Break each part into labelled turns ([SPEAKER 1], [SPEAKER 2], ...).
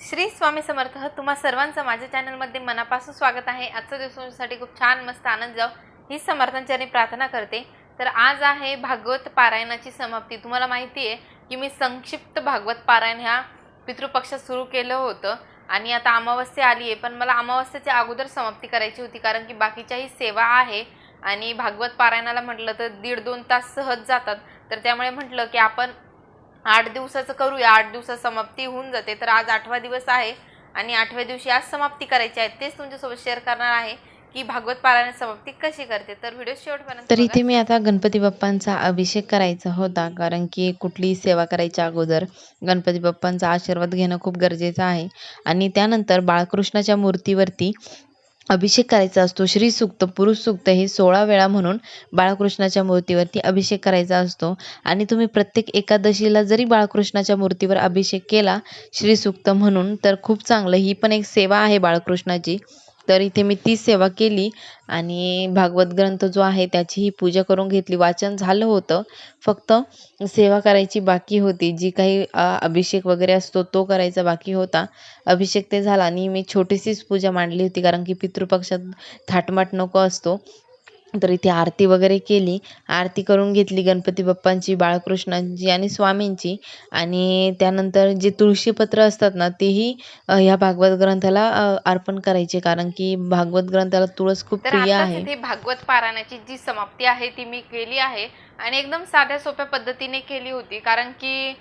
[SPEAKER 1] श्री स्वामी समर्थ तुम्हा सर्वांचं माझ्या चॅनलमध्ये मनापासून स्वागत आहे. आजच्या दिवस खूप छान मस्त आनंद जाव ही समर्थांची प्रार्थना करते. तर आज आहे भागवत पारायणाची समाप्ती. तुम्हाला माहिती आहे की मी संक्षिप्त भागवत पारायण ह्या पितृपक्षात सुरू केलं होतं आणि आता अमावस्या आली आहे. पण मला अमावस्याच्या अगोदर समाप्ती करायची होती कारण की बाकीच्याही सेवा आहे आणि भागवत पारायणाला म्हटलं तर दीड दोन तास सहज जातात. तर त्यामुळे म्हटलं की आपण आठ दिवसाचं करूया आठ दिवसात समाप्ती होऊन जाते. तर आज आठवा दिवस आहे आणि आठव्या दिवशी आज समाप्ती करायची आहे. तेच तुमच्यासोबत शेअर करणार आहे की भागवत पारायण समाप्ती कशी करते. तर व्हिडिओ शेवटपर्यंत
[SPEAKER 2] तर. इथे मी आता गणपती बाप्पांचा अभिषेक करायचा होता कारण की कुठलीही सेवा करायच्या अगोदर गणपती बाप्पांचा आशीर्वाद घेणं खूप गरजेचं आहे. आणि त्यानंतर बाळकृष्णाच्या मूर्तीवरती अभिषेक करायचा असतो. श्री सूक्त पुरुष हे सोळा वेळा म्हणून बाळकृष्णाच्या मूर्तीवरती अभिषेक करायचा असतो. आणि तुम्ही प्रत्येक एकादशीला जरी बाळकृष्णाच्या मूर्तीवर अभिषेक केला श्री म्हणून तर खूप चांगलं. ही पण एक सेवा आहे बाळकृष्णाची. तर इथे मी ती सेवा केली आणि भागवत ग्रंथ जो आहे त्याचीही पूजा करून घेतली. वाचन झालं होतं. फक्त सेवा करायची बाकी होती. जी काही अभिषेक वगैरे असतो तो करायचा बाकी होता. अभिषेक ते झाला आणि मी छोटीशीच पूजा मांडली होती कारण की पितृपक्षात थाटमाट नको असतो. तर इथे आरती वगैरे केली. आरती करून घेतली गणपती बाप्पांची बाळकृष्णांची आणि स्वामींची. आणि त्यानंतर जे तुळशीपत्र असतात ना तेही ह्या भागवत ग्रंथाला अर्पण करायचे. कारण की भागवत ग्रंथाला तुळस खूप प्रिय आहे.
[SPEAKER 1] इथे भागवत पारायणाची जी समाप्ती आहे ती मी केली आहे. आणि एकदम साध्या सोप्या पद्धतीने केली होती. कारण की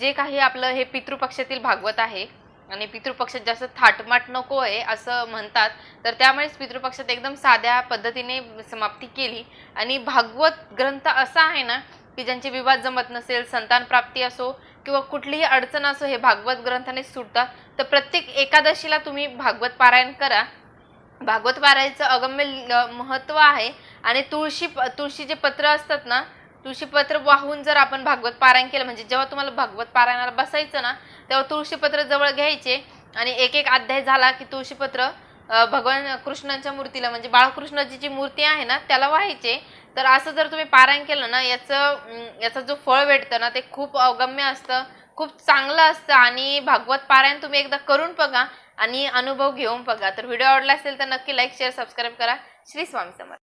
[SPEAKER 1] जे काही आपलं हे पितृपक्षातील भागवत आहे आणि पितृपक्षात जास्त थाटमाट नको आहे असं म्हणतात. तर त्यामुळेच पितृपक्षात एकदम साध्या पद्धतीने समाप्ती केली. आणि भागवत ग्रंथ असा आहे ना की ज्यांचे विवाद जमत नसेल संतान प्राप्ती असो किंवा कुठलीही अडचण असो हे भागवत ग्रंथाने सुटतात. तर प्रत्येक एकादशीला तुम्ही भागवत पारायण करा. भागवत पारायणचं अगम्य ल- महत्त्व आहे. आणि तुळशी तुळशीचे पत्र असतात ना तुळशीपत्र वाहून जर आपण भागवत पारायण केलं म्हणजे जेव्हा तुम्हाला भागवत पारायणाला बसायचं ना तेव्हा तुळशीपत्र जवळ घ्यायचे आणि एक एक अध्याय झाला की तुळशीपत्र भगवान कृष्णांच्या मूर्तीला म्हणजे बाळकृष्णाची जी मूर्ती आहे ना त्याला व्हायचे. तर असं जर तुम्ही पारायण केलं ना याचं याचं जो फळ भेटतं ना ते खूप अवगम्य असतं खूप चांगलं असतं आणि भागवत पारायण तुम्ही एकदा करून बघा आणि अनुभव घेऊन बघा. तर व्हिडिओ आवडला असेल तर नक्की लाईक शेअर सबस्क्राईब करा. श्री स्वामी समर्थ.